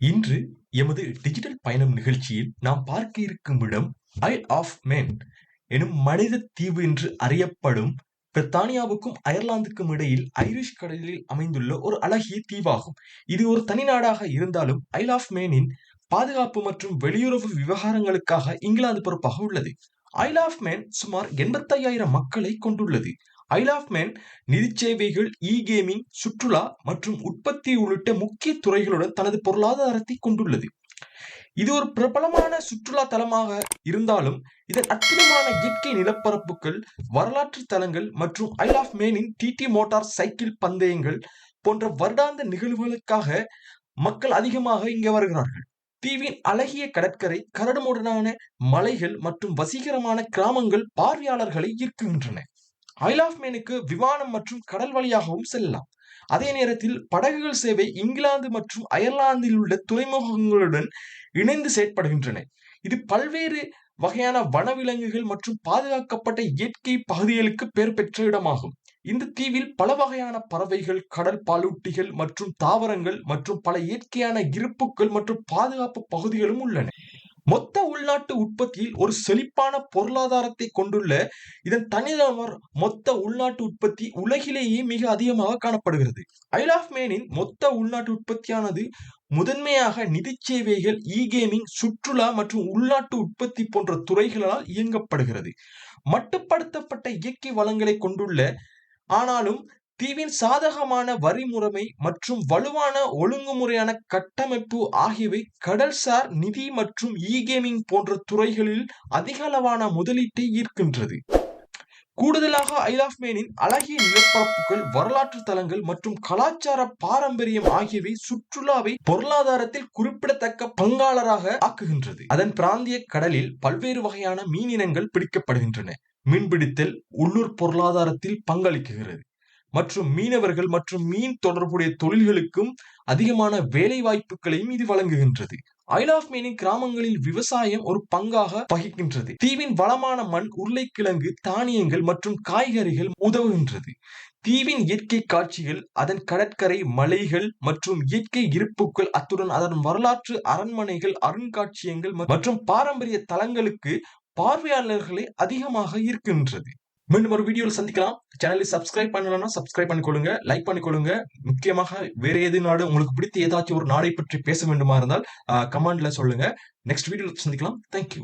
இன்று எமது டிஜிட்டல் பயணம் நிகழ்ச்சியில் நாம் பார்க்க இருக்கும் இடம் ஐல் ஆஃப் மேன் எனும் மனித தீவு என்று அறியப்படும் பிரித்தானியாவுக்கும் அயர்லாந்துக்கும் இடையில் ஐரிஷ் கடலில் அமைந்துள்ள ஒரு அழகிய தீவாகும். இது ஒரு தனிநாடாக இருந்தாலும் ஐல் ஆஃப் மேனின் பாதுகாப்பு மற்றும் வெளியுறவு விவகாரங்களுக்காக இங்கிலாந்து பொறுப்பாக உள்ளது. ஐல் ஆஃப் மேன் சுமார் எண்பத்தையாயிரம் மக்களை கொண்டுள்ளது. ஐல் ஆஃப் மேன் நிதி சேவைகள் இ கேமிங் சுற்றுலா மற்றும் உற்பத்தி உள்ளிட்ட முக்கிய துறைகளுடன் தனது பொருளாதாரத்தை கொண்டுள்ளது. இது ஒரு பிரபலமான சுற்றுலா தலமாக இருந்தாலும் இதன் அற்புதமான இயற்கை நிலப்பரப்புகள் வரலாற்று தலங்கள் மற்றும் ஐல் ஆஃப் மேனின் டிடி மோட்டார் சைக்கிள் பந்தயங்கள் போன்ற வருடாந்த நிகழ்வுகளுக்காக மக்கள் அதிகமாக இங்கே வருகிறார்கள். தீவின் அழகிய கடற்கரை கரடுமுரடான மலைகள் மற்றும் வசீகரமான கிராமங்கள் பார்வையாளர்களை ஈர்க்கின்றன. ஐல் ஆஃப் மேனுக்கு விமானம் மற்றும் கடல் வழியாகவும் செல்லலாம். அதே நேரத்தில் படகுகள் சேவை இங்கிலாந்து மற்றும் அயர்லாந்தில் உள்ள துறைமுகங்களுடன் இணைந்து செயற்படுகின்றன. இது பல்வேறு வகையான வனவிலங்குகள் மற்றும் பாதுகாக்கப்பட்ட இயற்கை பகுதிகளுக்கு பெயர் பெற்ற இடமாகும். இந்த தீவில் பல வகையான பறவைகள் கடல் பாலூட்டிகள் மற்றும் தாவரங்கள் மற்றும் பல இயற்கையான இருப்புக்கள் மற்றும் பாதுகாப்பு பகுதிகளும் உள்ளன. மொத்த உள்நாட்டு உற்பத்தியில் ஒரு செழிப்பான பொருளாதாரத்தை கொண்டுள்ள இதன் தனிநபர் மொத்த உள்நாட்டு உற்பத்தி உலகிலேயே மிக அதிகமாக காணப்படுகிறது. ஐல் ஆஃப் மேனின் மொத்த உள்நாட்டு உற்பத்தியானது முதன்மையாக நிதி சேவைகள் இ கேமிங் சுற்றுலா மற்றும் உள்நாட்டு உற்பத்தி போன்ற துறைகளால் இயங்கப்படுகிறது. மட்டுப்படுத்தப்பட்ட இயற்கை வளங்களை கொண்டுள்ள ஆனாலும் தீவின் சாதகமான வரி முறைமை மற்றும் வலுவான ஒழுங்குமுறையான கட்டமைப்பு ஆகியவை கடல்சார் நிதி மற்றும் இ கேமிங் போன்ற துறைகளில் அதிகளவான முதலீட்டை ஈர்க்கின்றது. கூடுதலாக ஐலாஃப்மேனின் அழகிய நிலப்பரப்புகள் வரலாற்று தலங்கள் மற்றும் கலாச்சார பாரம்பரியம் ஆகியவை சுற்றுலாவை பொருளாதாரத்தில் குறிப்பிடத்தக்க பங்காளராக ஆக்குகின்றது. அதன் பிராந்திய கடலில் பல்வேறு வகையான மீனினங்கள் பிடிக்கப்படுகின்றன. மீன்பிடித்தல் உள்ளூர் பொருளாதாரத்தில் பங்களிக்குகிறது. மற்றும் மீனவர்கள் மற்றும் மீன் தொடர்புடைய தொழில்களுக்கும் அதிகமான வேலை வாய்ப்புகளையும் இது வழங்குகின்றது. ஐல் ஆஃப் மீனின் கிராமங்களில் விவசாயம் ஒரு பங்காக வகிக்கின்றது. தீவின் வளமான மண் உருளைக்கிழங்கு தானியங்கள் மற்றும் காய்கறிகள் உதவுகின்றது. தீவின் இயற்கை காட்சிகள் அதன் கடற்கரை மலைகள் மற்றும் இயற்கை இருப்புகள் அத்துடன் அதன் வரலாற்று அரண்மனைகள் அருங்காட்சியங்கள் மற்றும் பாரம்பரிய தலங்களுக்கு பார்வையாளர்களை அதிகமாக ஈர்க்கின்றது மீண்டும் ஒரு வீடியோவில் சந்திக்கலாம். சேனலை சப்ஸ்கிரைப் பண்ணலன்னா சப்ஸ்கிரைப் பண்ணிக்கொள்ளுங்க. லைக் பண்ணிக்கொள்ளுங்க. முக்கியமாக வேற எது நாடு உங்களுக்கு பிடித்த ஏதாச்சும் ஒரு நாடை பற்றி பேச வேண்டுமா இருந்தால் கமெண்ட்ல சொல்லுங்க. நெக்ஸ்ட் வீடியோவில் சந்திக்கலாம். தேங்க்யூ